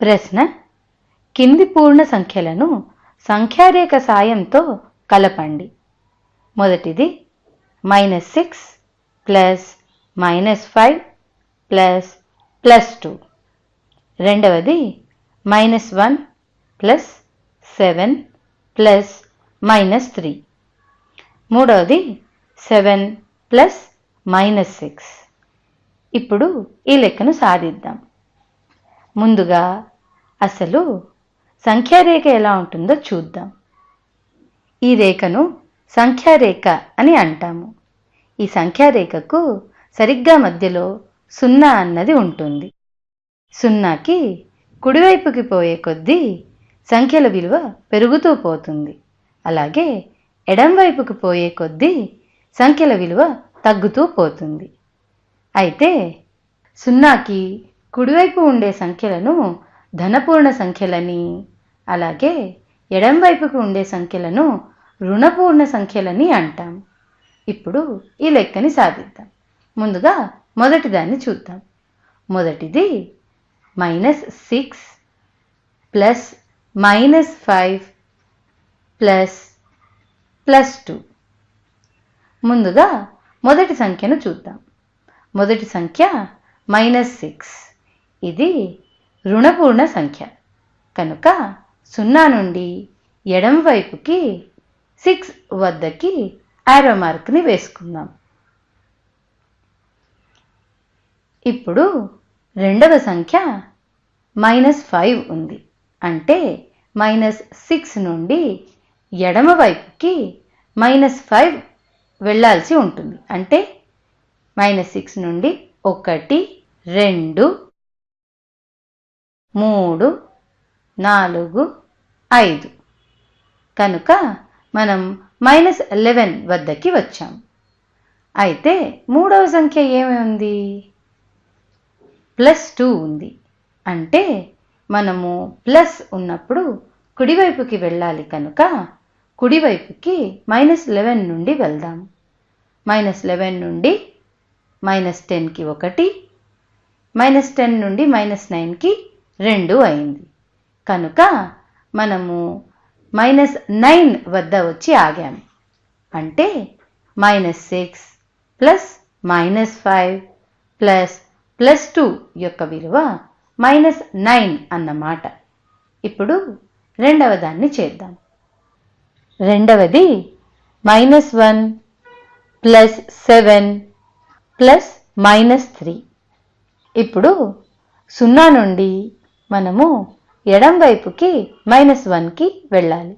ప్రశ్న కింది పూర్ణ సంఖ్యలను సంఖ్యారేఖ సాయంతో కలపండి. మొదటిది minus six plus minus five plus plus two రెండవది minus one plus seven plus minus three మూడవది సెవెన్ ప్లస్ మైనస్ సిక్స్ ఇప్పుడు ఈ లెక్కను సాధిద్దాం. ముందుగా అసలు సంఖ్యారేఖ ఎలా ఉంటుందో చూద్దాం. ఈ రేఖను సంఖ్యారేఖ అని అంటాము. ఈ సంఖ్యారేఖకు సరిగ్గా మధ్యలో సున్నా అన్నది ఉంటుంది. సున్నాకి కుడివైపుకి పోయే కొద్దీ సంఖ్యల విలువ పెరుగుతూ పోతుంది. అలాగే ఎడంవైపుకి పోయే కొద్దీ సంఖ్యల విలువ తగ్గుతూ పోతుంది. అయితే సున్నాకి కుడివైపు ఉండే సంఖ్యలను ధనపూర్ణ సంఖ్యలని అలాగే ఎడం వైపుకు ఉండే సంఖ్యలను రుణపూర్ణ సంఖ్యలని అంటాం. ఇప్పుడు ఈ లెక్కని సాధిద్దాం. ముందుగా మొదటిదాన్ని చూద్దాం. మొదటిది minus six plus minus five plus plus two. ముందుగా మొదటి సంఖ్యను చూద్దాం. మొదటి సంఖ్య మైనస్ సిక్స్. ఇది రుణపూర్ణ సంఖ్య. కనుక సున్నా నుండి ఎడం వైపుకి సిక్స్ వద్దకి ఆరో మార్క్ని వేసుకుందాం. ఇప్పుడు రెండవ సంఖ్య మైనస్ ఫైవ్ ఉంది. అంటే మైనస్ సిక్స్ నుండి ఎడమ వైపుకి మైనస్ ఫైవ్ వెళ్ళాల్సి ఉంటుంది. అంటే మైనస్ సిక్స్ నుండి ఒకటి రెండు మూడు నాలుగు ఐదు. కనుక మనం మైనస్ లెవెన్ వద్దకి వచ్చాం. అయితే మూడవ సంఖ్య ఏమి ఉంది? ప్లస్ టూ ఉంది. అంటే మనము ప్లస్ ఉన్నప్పుడు కుడివైపుకి వెళ్ళాలి కనుక కుడివైపుకి మైనస్ లెవెన్ నుండి వెళ్దాం. మైనస్ లెవెన్ నుండి మైనస్ టెన్కి ఒకటి మైనస్ టెన్ నుండి మైనస్ నైన్కి రెండు అయింది. కనుక మనము మైనస్ నైన్ వద్ద వచ్చి ఆగాం. అంటే minus six plus minus five plus plus two యొక్క విలువ మైనస్ నైన్ అన్నమాట. ఇప్పుడు రెండవ దాన్ని చేద్దాం. రెండవది minus one plus seven plus minus three. ఇప్పుడు సున్నా నుండి మనము ఎడం వైపుకి మైనస్ వన్కి వెళ్ళాలి.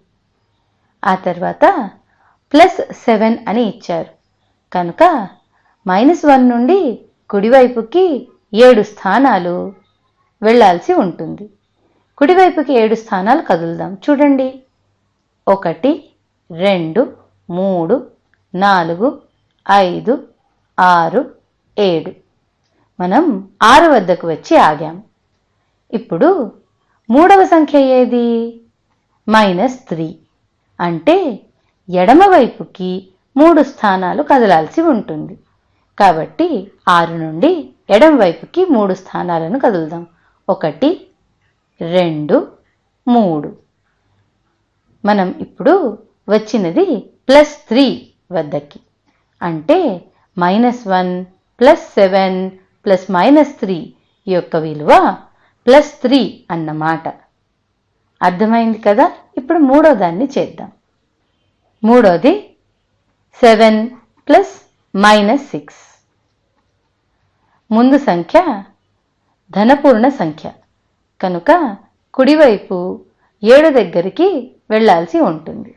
ఆ తర్వాత ప్లస్ సెవెన్ అని ఇచ్చారు. కనుక మైనస్ వన్ నుండి కుడివైపుకి ఏడు స్థానాలు వెళ్ళాల్సి ఉంటుంది. కుడివైపుకి ఏడు స్థానాలు కదులుదాం. చూడండి. ఒకటి రెండు మూడు నాలుగు ఐదు ఆరు ఏడు. మనం ఆరు వద్దకు వచ్చి ఆగాం. ఇప్పుడు మూడవ సంఖ్య ఏది? Minus three. అంటే ఎడమవైపుకి మూడు స్థానాలు కదలాల్సి ఉంటుంది. కాబట్టి ఆరు నుండి ఎడమవైపుకి మూడు స్థానాలను కదులుదాం. ఒకటి రెండు మూడు. మనం ఇప్పుడు వచ్చినది ప్లస్ త్రీ వద్దకి. అంటే minus one plus seven plus minus three యొక్క విలువ ప్లస్ త్రీ అన్నమాట. అర్థమైంది కదా? ఇప్పుడు మూడో దాన్ని చేద్దాం. మూడోది సెవెన్ ప్లస్ మైనస్ సిక్స్. ముందు సంఖ్య ధనపూర్ణ సంఖ్య. కనుక కుడివైపు ఏడు దగ్గరికి వెళ్ళాల్సి ఉంటుంది.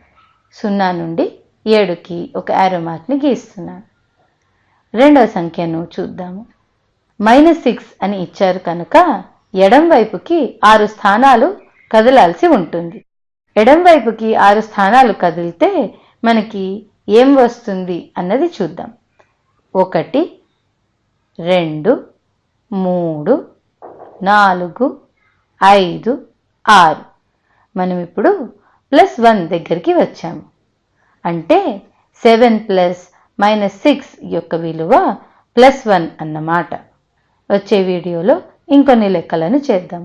సున్నా నుండి ఏడుకి ఒక యారో మార్క్ని గీస్తున్నాను. రెండవ సంఖ్యను చూద్దాము. మైనస్ సిక్స్ అని ఇచ్చారు కనుక ఎడంవైపుకి ఆరు స్థానాలు కదలాల్సి ఉంటుంది. ఎడంవైపుకి ఆరు స్థానాలు కదిలితే మనకి ఏం వస్తుంది అన్నది చూద్దాం. ఒకటి రెండు మూడు నాలుగు ఐదు ఆరు. మనం ఇప్పుడు ప్లస్ వన్ దగ్గరికి వచ్చాము. అంటే సెవెన్ ప్లస్ మైనస్ సిక్స్ యొక్క విలువ ప్లస్ వన్ అన్నమాట. వచ్చే వీడియోలో ఇంకొన్ని లెక్కలను చేద్దాం.